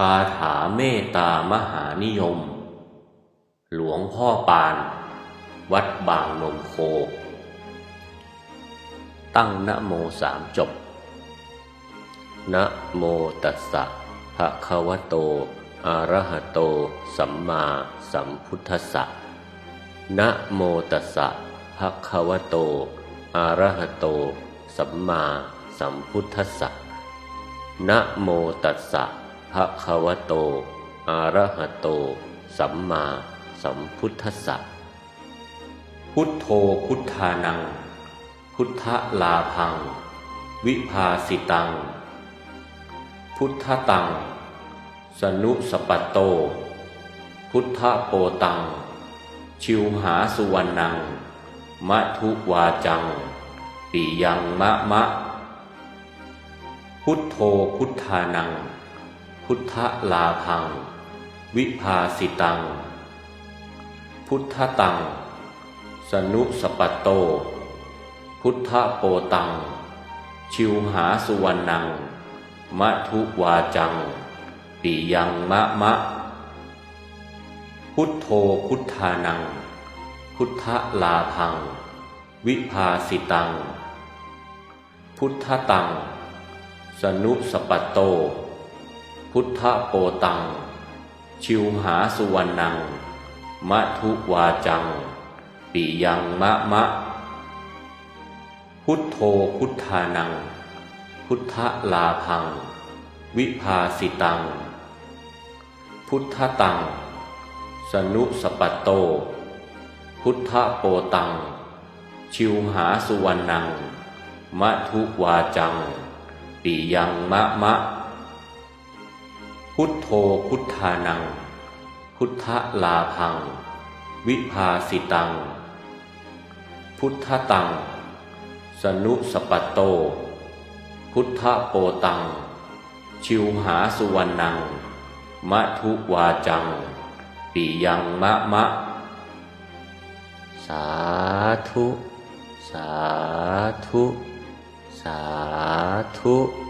คาถาเมตตามหานิยม หลวงพ่อปาน วัดบางนมโค ตั้งนะโมสามจบนะโมตัสสะภะคะวะโตอะระหะโต สัมมาสัมพุทธัสสะนะโมตัสสะภะคะวะโตอะระหะโต สัมมาสัมพุทธัสสะนะโมตัสสะะคะวะโต อะระหะโต สัมมาสัมพุทธัสสะ พุทโธพุทธานัง พุทธลาพัง วิภาสิตัง พุทธตัง สนุสปัตโต พุทธโปตัง ชิวหาสุวรรณัง มะทุวาจัง ปิยังมะมะ พุทโธพุทธานัง พุทธลาพัง วิภาสิตัง พุทธตัง สนุสปัตโต พุทธโปตัง ชิวหาสุวรรณัง มะทุวาจัง ปิยังมะมะ พุทโธพุทธานัง พุทธลาพัง วิภาสิตัง พุทธตัง สนุสปัตโต พุทธโปตัง ชิวหาสุวรรณัง มะทุวาจัง ปิยังมะมะ พุทโธพุทธานัง พุทธลาพัง วิภาสิตัง พุทธตัง สนุสปัตโต พุทธโปตัง ชิวหาสุวรรณัง มะทุวาจัง ปิยังมะมะ พุทโธพุทธานัง พุทธลาพัง วิภาสิตัง พุทธตัง สนุสปัตโต พุทธโปตัง ชิวหาสุวรรณัง มะทุวาจังปิยังมะมะ สาธุ สาธุ สาธุ